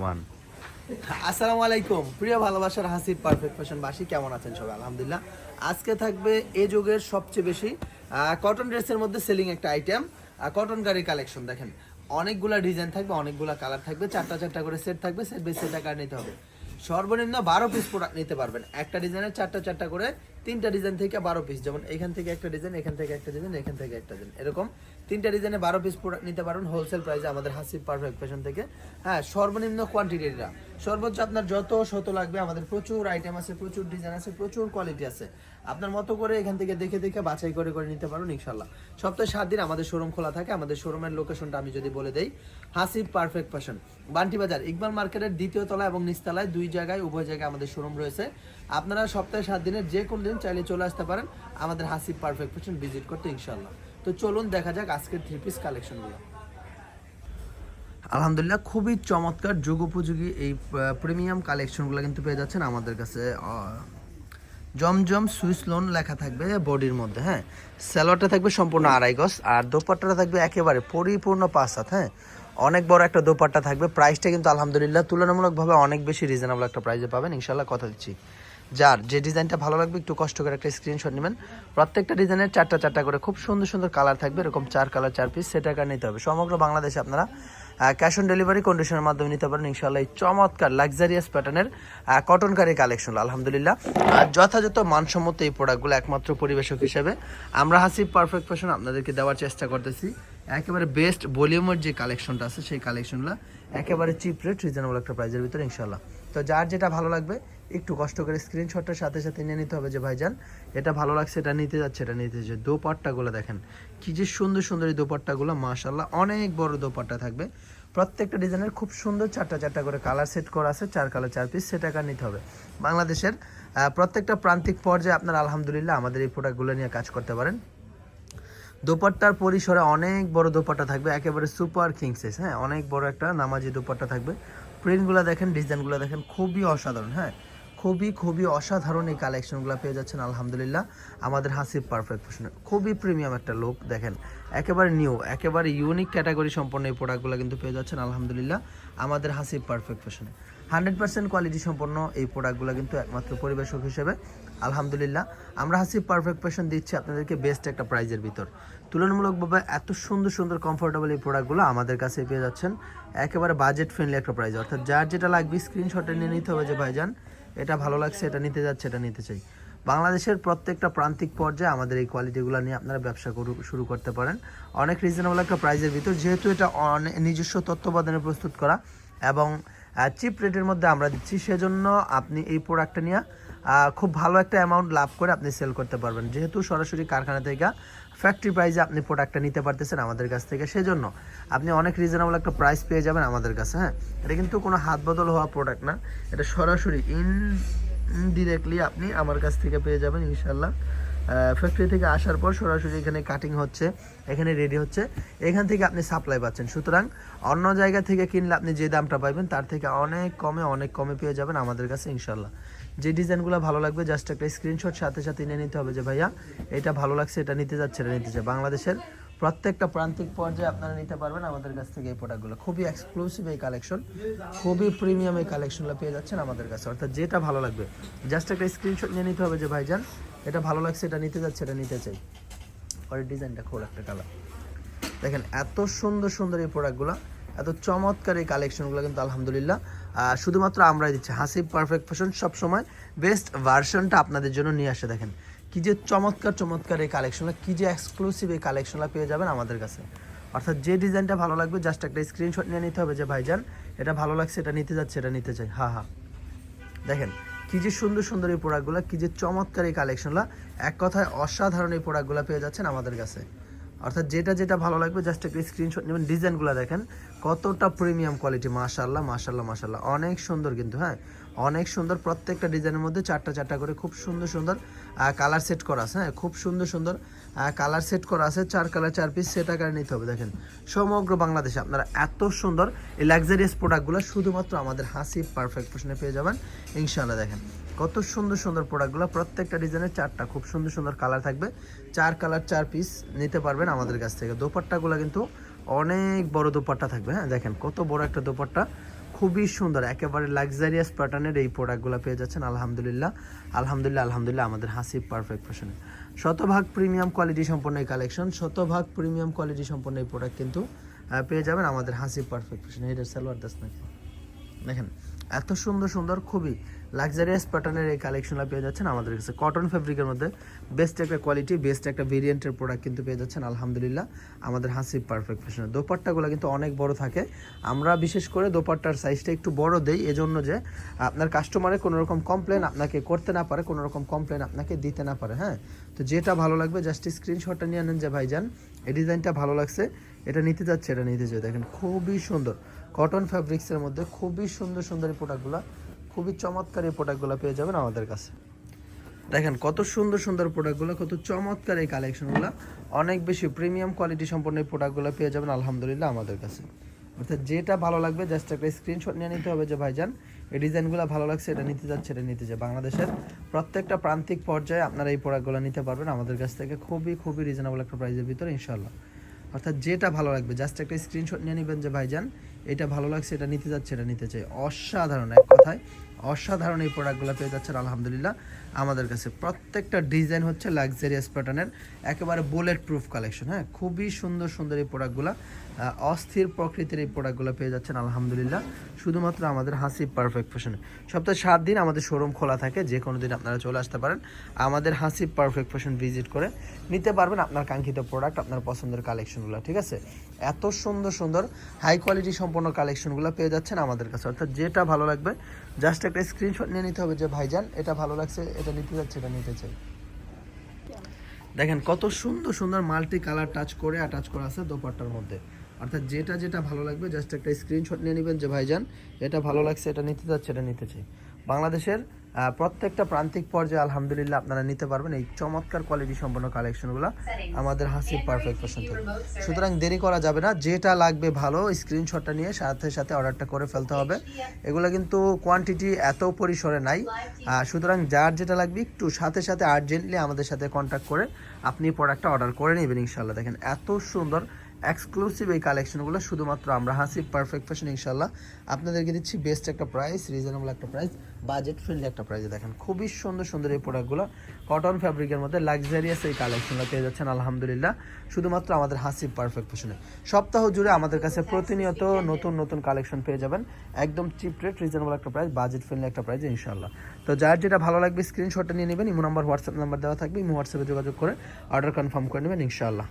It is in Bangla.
ওয়ান। আসসালামু আলাইকুম। প্রিয় ভালোবাসার হাসির পারফেক্ট ফ্যাশন বাসী, কেমন আছেন সবাই? আলহামদুলিল্লাহ। আজকে থাকবে এ যুগের সবচেয়ে বেশি কটন ড্রেসের মধ্যে সেলিং একটা আইটেম কটন গাড়ি কালেকশন দেখেন। অনেকগুলা ডিজাইন থাকবে, অনেকগুলা কালার থাকবে, চারটা চারটা করে সেট থাকবে সেট বেশ আকার নিতে হবে। সর্বনিম্ন বারো পিস প্রোডাক্ট নিতে পারবেন। একটা ডিজাইনের চারটা চারটা করে তিনটা ডিজাইন থেকে বারো পিস যেমন এখান থেকে একটা ডিজাইন এখান থেকে একটা ডিজাইন এখান থেকে একটা ডিজাইন এরকম তিনটা ডিজাইনে বারো পিস নিতে পারবেন হোলসেল প্রাইসে আমাদের হাসিব পারফেক্ট ফ্যাশন থেকে। হ্যাঁ সর্বনিম্ন কোয়ান্টিটিটা সর্বোচ্চ আপনার যত শত লাগবে, আমাদের প্রচুর আইটেম আছে, প্রচুর ডিজাইন আছে, প্রচুর কোয়ালিটি আছে। আপনার মতো করে এখান থেকে দেখে দেখে বাছাই করে করে নিতে পারুন ইনশাল্লাহ সপ্তাহে সাত দিন আমাদের শোরুম খোলা থাকে। আমাদের শোরুমের লোকেশনটা আমি যদি বলে দেই, হাসিব পারফেক্ট ফ্যাশন বান্টি বাজার, ইকবাল মার্কেটের দ্বিতীয় তলা এবং নিচতলায় দুই জায়গায়, উভয় জায়গায় আমাদের শোরুম রয়েছে। আপনারা সপ্তাহে সাত দিনের যে কোনো দিন চাইলে চলে আসতে পারেন। আমাদের হাসিব পারফেক্ট ফ্যাশন ভিজিট করতে ইনশাল্লাহ তো চলুন দেখা যাক আজকের থ্রি পিস কালেকশনগুলো আলহামদুলিল্লাহ, খুবই চমৎকার যুগোপযোগী এই প্রিমিয়াম কালেকশনগুলো কিন্তু পেয়ে যাচ্ছেন আমাদের কাছে জমজম সুইস লোন লেখা থাকবে বডির মধ্যে হ্যাঁ। স্যালোয়ারটা থাকবে সম্পূর্ণ আড়াই গজ, আর দোপাট্টাটা থাকবে একেবারে পরিপূর্ণ পাঁচ হ্যাঁ। অনেক বড় একটা দোপাট্টা থাকবে প্রাইসটা কিন্তু আলহামদুলিল্লাহ তুলনামূলকভাবে অনেক বেশি রিজনেবল একটা প্রাইসে পাবেন ইনশাল্লাহ কথা দিচ্ছি। যার, যে ডিজাইনটা ভালো লাগবে, একটু কষ্ট করে একটা স্ক্রিনশট নেবেন। প্রত্যেকটা ডিজাইনের চারটা চারটা করে খুব সুন্দর সুন্দর কালার থাকবে, এরকম চার কালার চার পিস সেটা কার নিতে হবে। সমগ্র বাংলাদেশে আপনারা ক্যাশ অন ডেলিভারি কন্ডিশনের মাধ্যমে নিতে পারেন ইনশাল্লাহ এই চমৎকার লাক্সারিয়াস প্যাটার্নের কটনকারী কালেকশন আলহামদুলিল্লাহ। যথাযথ মানসম্মত এই প্রোডাক্টগুলো একমাত্র পরিবেশক হিসেবে। আমরা হাসিব পারফেক্ট ফ্যাশন আপনাদেরকে দেওয়ার চেষ্টা করতেছি। একেবারে বেস্ট ভলিউমের যে কালেকশনটা আছে, সেই কালেকশনগুলো একেবারে চিপ রেট রিজনেবল একটা প্রাইজের ভিতরে ইনশাল্লাহ তো যার যেটা ভালো লাগবে, একটু কষ্ট করে স্ক্রিনশটটার সাথে সাথে নিয়ে নিতে হবে যে ভাইজান, এটা ভালো লাগছে, এটা নিতে যাচ্ছে, এটা নিতে যাচ্ছে। দোপাট্টাগুলো দেখেন, কি যে সুন্দর সুন্দর এই দোপাট্টাগুলো মাশাল্লাহ অনেক বড় দোপাট্টা থাকবে। প্রত্যেকটা ডিজাইনের খুব সুন্দর চারটা চারটা করে কালার সেট করা আছে, চার কালার চার পিস সেটা কার নিতে হবে। বাংলাদেশের প্রত্যেকটা প্রান্তিক পর্যায়ে আপনার আলহামদুলিল্লাহ আমাদের এই প্রোডাক্টগুলো নিয়ে কাজ করতে পারেন। দোপাট্টার পরিসরে অনেক বড় দোপাট্টা থাকবে, একেবারে সুপার কিং সাইজ হ্যাঁ? অনেক বড় একটা নামাজি দোপাট্টা থাকবে। প্রিন্টগুলো দেখেন, ডিজাইনগুলো দেখেন, খুবই অসাধারণ হ্যাঁ? খুবই খুবই অসাধারণ এই কালেকশনগুলো পেয়ে যাচ্ছেন, আলহামদুলিল্লাহ। আমাদের হাসিব পারফেক্ট ফ্যাশনে খুবই প্রিমিয়াম একটা লুক দেখেন, একেবারে নিউ একেবারে ইউনিক ক্যাটাগরি সম্পন্ন এই প্রোডাক্টগুলো কিন্তু পেয়ে যাচ্ছেন, আলহামদুলিল্লাহ, আমাদের হাসিব পারফেক্ট ফ্যাশনে হান্ড্রেড পার্সেন্ট কোয়ালিটি সম্পন্ন এই প্রোডাক্টগুলো কিন্তু একমাত্র পরিবেশক হিসেবে আলহামদুলিল্লাহ। আমরা হাসিব পারফেক্ট ফ্যাশন দিচ্ছি আপনাদেরকে বেস্ট একটা প্রাইজের ভিতর। তুলনামূলকভাবে এত সুন্দর সুন্দর কমফোর্টেবল এই প্রোডাক্টগুলো আমাদের কাছে পেয়ে যাচ্ছেন। একেবারে বাজেট ফ্রেন্ডলি একটা প্রাইজ অর্থাৎ যার যেটা লাগবে স্ক্রিনশটে নিয়ে নিতে হবে যে, ভাইজান, এটা ভালো লাগছে, এটা নিতে যাচ্ছে, এটা নিতে চাই। বাংলাদেশের প্রত্যেকটা প্রান্তিক পর্যায়ে আমাদের এই কোয়ালিটিগুলো নিয়ে আপনারা ব্যবসা শুরু করতে পারেন। অনেক রিজনেবল একটা প্রাইজের ভিতর। যেহেতু এটা নিজস্ব তত্ত্বাবধানে প্রস্তুত করা এবং চিপ রেটের মধ্যে আমরা দিচ্ছি, সেজন্য আপনি এই প্রোডাক্টটা নিয়ে খুব ভালো একটা অ্যামাউন্ট লাভ করে আপনি সেল করতে পারবেন। যেহেতু সরাসরি কারখানা থেকে ফ্যাক্টরি প্রাইসে আপনি প্রোডাক্টটা নিতে পারতেছেন আমাদের কাছ থেকে, সেজন্য আপনি অনেক রিজনেবল একটা প্রাইস পেয়ে যাবেন আমাদের কাছে হ্যাঁ? এটা কিন্তু কোনো হাত বদল হওয়া প্রোডাক্ট না, এটা সরাসরি ইন ডিরেক্টলি আপনি আমার কাছ থেকে পেয়ে যাবেন ইনশাল্লাহ ফ্যাক্টরি থেকে আসার পর সরাসরি এখানে কাটিং হচ্ছে, এখানে রেডি হচ্ছে, এখান থেকে আপনি সাপ্লাই পাচ্ছেন। সুতরাং অন্য জায়গা থেকে কিনলে আপনি যে দামটা পাবেন তার থেকে অনেক কমে অনেক কমে পেয়ে যাবেন আমাদের কাছে ইনশাল্লাহ যে ডিজাইনগুলো ভালো লাগবে জাস্ট একটা স্ক্রিনশট সাথে সাথে নিয়ে নিতে হবে যে, ভাইয়া, এটা ভালো লাগছে, এটা নিতে যাচ্ছে, এটা নিতে চাই বাংলাদেশের প্রত্যেকটা প্রান্তিক পর্যায়ে আপনারা নিতে পারবেন আমাদের কাছ থেকে এই প্রোডাক্টগুলো খুবই এক্সক্লুসিভ এই কালেকশন খুবই প্রিমিয়াম এই কালেকশনগুলো পেয়ে যাচ্ছেন আমাদের কাছে। অর্থাৎ যেটা ভালো লাগবে জাস্ট একটা স্ক্রিনশট নিয়ে নিতে হবে যে, ভাইজান, এটা ভালো লাগছে, এটা নিতে যাচ্ছে, এটা নিতে চাই। পরের ডিজাইনটা খুব একটা কালার দেখেন, এত সুন্দর সুন্দর এই প্রোডাক্টগুলো এত চমৎকার এই কালেকশনগুলো কিন্তু আলহামদুলিল্লাহ। শুধুমাত্র আমরাই দিচ্ছি। হাসিব পারফেক্ট ফ্যাশন সবসময় বেস্ট ভার্সনটা আপনাদের জন্য নিয়ে আসে দেখেন। কি যে চমৎকার চমৎকার এই কালেকশনগুলো কি যে এক্সক্লুসিভ এই কালেকশনগুলো পেয়ে যাবেন আমাদের কাছে। অর্থাৎ যে ডিজাইনটা ভালো লাগবে জাস্ট একটা স্ক্রিনশট নিয়ে নিতে হবে যে, ভাইজান, এটা ভালো লাগছে, এটা নিতে যাচ্ছে, এটা নিতে চাই। হ্যাঁ হ্যাঁ দেখেন, কী যে সুন্দর সুন্দর এই প্রোডাক্টগুলো কি যে চমৎকার এই কালেকশনগুলো এক কথায় অসাধারণ এই প্রোডাক্টগুলো পেয়ে যাচ্ছেন আমাদের কাছে। অর্থাৎ যেটা যেটা ভালো লাগবে জাস্ট একটা স্ক্রিনশট নেবেন ডিজাইনগুলো দেখেন, কতটা প্রিমিয়াম কোয়ালিটি মাশাল্লাহ মাশাল্লাহ মাশাল্লাহ অনেক সুন্দর কিন্তু হ্যাঁ? অনেক সুন্দর প্রত্যেকটা ডিজাইনের মধ্যে চারটা চারটা করে খুব সুন্দর সুন্দর কালার সেট করা আছে হ্যাঁ? খুব সুন্দর সুন্দর কালার সেট করা আছে, চার কালার চার পিস সেট আকারে নিতে হবে, দেখেন। সমগ্র বাংলাদেশে আপনারা এত সুন্দর এই লাক্সারিয়াস প্রোডাক্টগুলো শুধুমাত্র আমাদের হাসি পারফেক্ট পোশনে পেয়ে যাবেন। ইনশাআল্লাহ, দেখেন। কত সুন্দর সুন্দর প্রোডাক্টগুলো প্রত্যেকটা ডিজাইনের চারটা, খুব সুন্দর সুন্দর কালার থাকবে। চার কালার চার পিস নিতে পারবেন আমাদের কাছ থেকে। দোপাট্টাগুলো কিন্তু অনেক বড় দোপাট্টা থাকবে হ্যাঁ দেখেন কত বড় একটা দোপাট্টা। খুবই সুন্দর, একেবারে লাক্সারিয়াস প্যাটার্নের এই প্রোডাক্টগুলো পেয়ে যাচ্ছেন, আলহামদুলিল্লাহ। আলহামদুলিল্লাহ আলহামদুলিল্লাহ, আমাদের হাসিব পারফেক্ট ফ্যাশনে শতভাগ প্রিমিয়াম কোয়ালিটি সম্পন্ন এই কালেকশন শতভাগ প্রিমিয়াম কোয়ালিটি সম্পন্ন এই প্রোডাক্ট কিন্তু পেয়ে যাবেন আমাদের হাসিব পারফেক্ট ফ্যাশনে এটা সালোয়ার দাস নাকি দেখেন। এত সুন্দর সুন্দর, খুবই লাক্সারিয়াস প্যাটার্নের এই কালেকশনটা পেয়ে যাচ্ছেন আমাদের কাছে। কটন ফ্যাব্রিকের মধ্যে বেস্ট একটা কোয়ালিটি বেস্ট একটা ভেরিয়েন্টের প্রোডাক্ট কিন্তু পেয়ে যাচ্ছেন, আলহামদুলিল্লাহ। আমাদের হাসিব পারফেক্ট ফ্যাশনের দোপাট্টাগুলো কিন্তু অনেক বড় থাকে। আমরা বিশেষ করে দোপাট্টার সাইজটা একটু বড় দেই, এজন্য যে আপনার কাস্টমারে কোনো রকম কমপ্লেন আপনাকে করতে না পারে কোনো রকম কমপ্লেন আপনাকে দিতে না পারে হ্যাঁ? তো যেটা ভালো লাগবে জাস্ট স্ক্রিনশটটা নিয়ে নেন যে ভাইজান, এই ডিজাইনটা ভালো লাগছে। এটা নিতে যাচ্ছে, এটা নিতে চাই দেখেন, খুবই সুন্দর। কটন ফ্যাব্রিক্সের মধ্যে খুবই সুন্দর সুন্দর এই প্রোডাক্টগুলো, খুবই চমৎকার এই প্রোডাক্টগুলো পেয়ে যাবেন আমাদের কাছে। দেখেন, কত সুন্দর সুন্দর প্রোডাক্টগুলো, কত চমৎকার এই কালেকশনগুলো। অনেক বেশি প্রিমিয়াম কোয়ালিটি সম্পন্ন এই প্রোডাক্টগুলো পেয়ে যাবেন, আলহামদুলিল্লাহ, আমাদের কাছে। অর্থাৎ যেটা ভালো লাগবে, জাস্ট একটা স্ক্রিনশট নিয়ে নিতে হবে যে, ভাইজান, এই ডিজাইনগুলো ভালো লাগছে, এটা নিতে যাচ্ছে, এটা নিতে যায় বাংলাদেশের প্রত্যেকটা প্রান্তিক পর্যায়ে আপনারা এই প্রোডাক্টগুলো নিতে পারবেন। আমাদের কাছ থেকে খুবই খুবই রিজনেবল একটা প্রাইসের ভিতরে ইনশাল্লাহ অর্থাৎ যেটা ভালো লাগবে জাস্ট একটা স্ক্রিনশট নিয়ে নেবেন যে, ভাইজান, এটা ভালো লাগছে, এটা নিতে যাচ্ছে, এটা নিতে চাই। অসাধারণ, এক কথায় অসাধারণ এই প্রোডাক্টগুলো পেয়ে যাচ্ছেন, আলহামদুলিল্লাহ। আমাদের কাছে প্রত্যেকটা ডিজাইন হচ্ছে লাক্সারিয়াস প্যাটার্নের একেবারে বুলেট প্রুফ কালেকশন হ্যাঁ? খুবই সুন্দর সুন্দর এই প্রোডাক্টগুলো অস্থির প্রকৃতির এই প্রোডাক্টগুলো পেয়ে যাচ্ছেন, আলহামদুলিল্লাহ। শুধুমাত্র আমাদের হাসি পারফেক্ট ফ্যাশনে সপ্তাহে সাত দিন আমাদের শোরুম খোলা থাকে, যে কোনো দিন আপনারা চলে আসতে পারেন। আমাদের হাসি পারফেক্ট ফ্যাশন ভিজিট করে নিতে পারবেন আপনার কাঙ্ক্ষিত প্রোডাক্ট আপনার পছন্দের কালেকশনগুলো ঠিক আছে? এত সুন্দর সুন্দর হাই কোয়ালিটি সম্পন্ন কালেকশনগুলো পেয়ে যাচ্ছেন আমাদের কাছে। অর্থাৎ যেটা ভালো লাগবে জাস্ট একটা স্ক্রিনশট নিয়ে নিতে হবে যে, ভাইজান, এটা ভালো লাগছে এটা নিতে যাচ্ছে এটা নিতে চাই। দেখেন, কত সুন্দর সুন্দর মাল্টি কালার টাচ করে অ্যাটাচ করা আছে দোপাট্টার মধ্যে। অর্থাৎ যেটা যেটা ভালো লাগবে জাস্ট একটা স্ক্রিনশট নিয়ে নেবেন যে, ভাইজান, এটা ভালো লাগছে, এটা নিতে যাচ্ছে, এটা নিতে চাই। বাংলাদেশের প্রত্যেকটা প্রান্তিক পর্যায়ে আলহামদুলিল্লাহ আপনারা নিতে পারবেন এই চমৎকার কোয়ালিটি সম্পন্ন কালেকশনগুলো আমাদের হাসি পারফেক্ট থেকে সুতরাং দেরি করা যাবে না, যেটা লাগবে ভালো স্ক্রিনশটটা নিয়ে সাথে সাথে অর্ডারটা করে ফেলতে হবে। এগুলো কিন্তু কোয়ান্টিটি এত পরিসরে নাই। সুতরাং যার যেটা লাগবে একটু সাথে সাথে আর্জেন্টলি আমাদের সাথে কন্ট্যাক্ট করে আপনি প্রোডাক্টটা অর্ডার করে নেবেন ইনশাল্লাহ দেখেন এত সুন্দর এক্সক্লুসিভ এই কালেকশনগুলো শুধুমাত্র আমরা হাসি পারফেক্ট ফ্যাশন ইনশাল্লাহ আপনাদেরকে দিচ্ছি বেস্ট একটা প্রাইস রিজনেবল একটা প্রাইস বাজেট ফ্রেন্ডলি একটা প্রাইসে দেখেন। খুবই সুন্দর সুন্দর এই প্রোডাক্টগুলো কটন ফ্যাব্রিকের মধ্যে লাক্সারিয়াস এই কালেকশনগুলো পেয়ে যাচ্ছেন, আলহামদুলিল্লাহ। শুধুমাত্র আমাদের হাসি পারফেক্ট ফ্যাশনে সপ্তাহ জুড়ে আমাদের কাছে প্রতিনিয়ত নতুন নতুন কালেকশন পেয়ে যাবেন। একদম চিপ রেট রিজনেবল একটা প্রাইস বাজেট ফ্রেন্ডলি একটা প্রাইস ইনশাল্লাহ তো যার যেটা ভালো লাগবে স্ক্রিনশটটা নিয়ে নেবেন। ইমো নাম্বার হোয়াটসঅ্যাপ নাম্বার দেওয়া থাকবে। ইমো হোয়াটসঅ্যাপে যোগাযোগ করে অর্ডার কনফার্ম করে নেবেন ইনশাল্লাহ